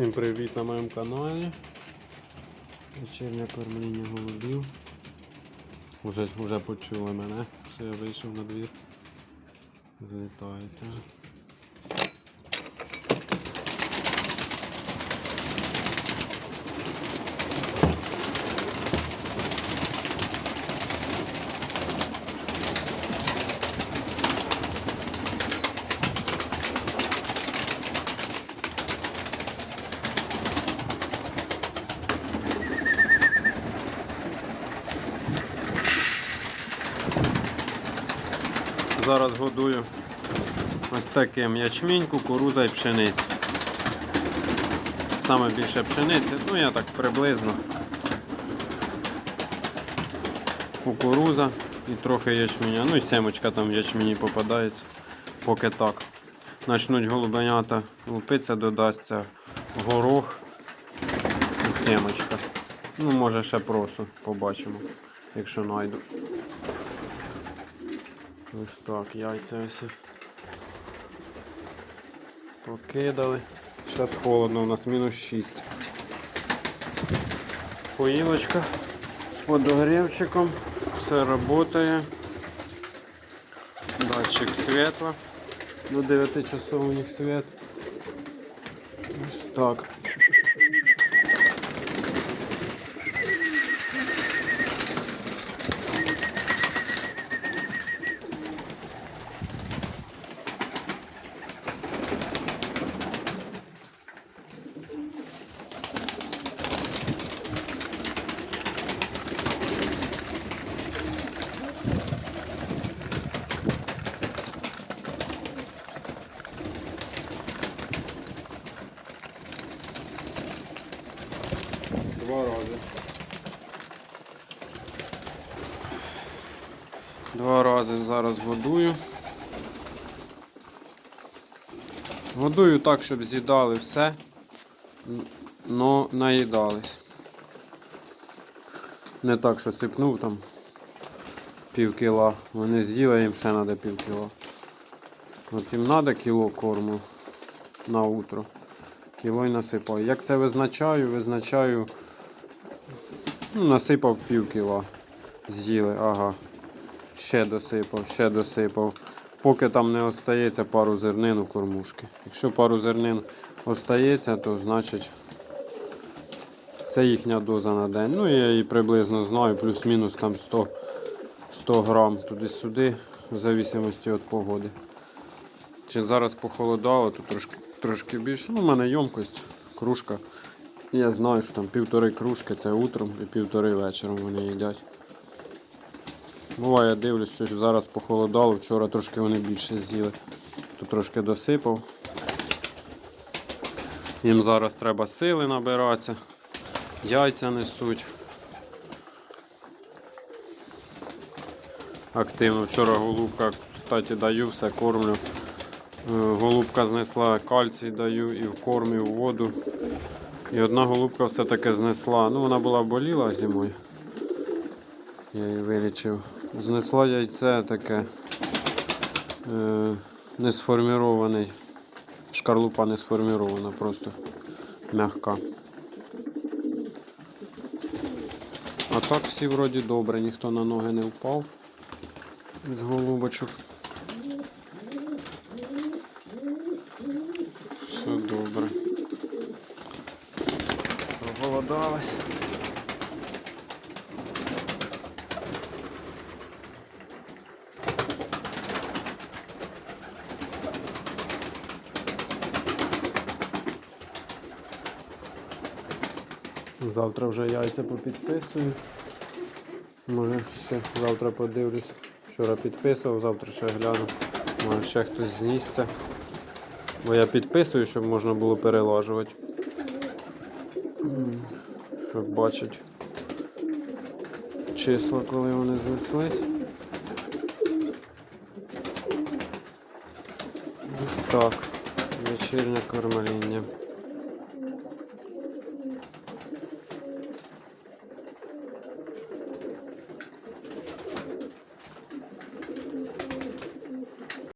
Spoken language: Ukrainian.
Всім привіт на моєму каналі. Вечірнє кормління голубів. Уже, уже почули мене, що я вийшов на двір. Злітаються. Зараз годую ось таким ячмінь, кукуруза і пшениця. Саме більше пшениці, ну я так приблизно. Кукуруза і трохи ячменя. Ну і семочка там в ячмені попадається. Поки так. Начнуть голубенята лупитися, додасться горох і семочка. Ну, може ще просу побачимо, якщо знайду. Ось так, яйця ось. Покидали. Зараз холодно, у нас мінус 6. Поїлочка з подогрівчиком. Все працює. Датчик світла. До 9 часов у них світ. Ось так. Два рази. Два рази зараз годую. Годую так, щоб з'їдали все, но наїдались. Не так, що сипнув там пів кіла. Вони з'їли, їм ще треба пів кіла. От їм треба кіло корму на утро. Кіло й насипаю. Як це визначаю? Визначаю. Ну, насипав пів кіла. З'їли, ага. Ще досипав, ще досипав. Поки там не остається пару зернин у кормушки. Якщо пару зернин остається, то значить це їхня доза на день. Ну я її приблизно знаю, плюс-мінус там 100, 100 грам туди-сюди, в зависимості від погоди. Чи зараз похолодало, то трошки, трошки більше. Ну, у мене ємкость, кружка. Я знаю, що там півтори кружки це утром і півтори вечором вони їдять. Буває, я дивлюсь, що зараз похолодало, вчора трошки вони більше з'їли. Тут трошки досипав. Їм зараз треба сили набиратися, яйця несуть. Активно вчора голубка, кстати, даю, все кормлю. Е, Голубка знесла кальцій даю і в корм, і в воду. І одна голубка все-таки знесла. Ну, вона була боліла зимою. Я її вилічив. Знесла яйце таке е, не сформірований. Шкарлупа не сформірована, просто м'яка. А так всі вроді добре, ніхто на ноги не впав з голубочок. Все добре. Проголодалась. Завтра вже яйця попідписую. Може ще завтра подивлюсь. Вчора підписував, завтра ще гляну. Може ще хтось знісся. Бо я підписую, щоб можна було перелажувати. Щоб бачити числа, коли вони знеслись. Ось так. Вечірнє кормління.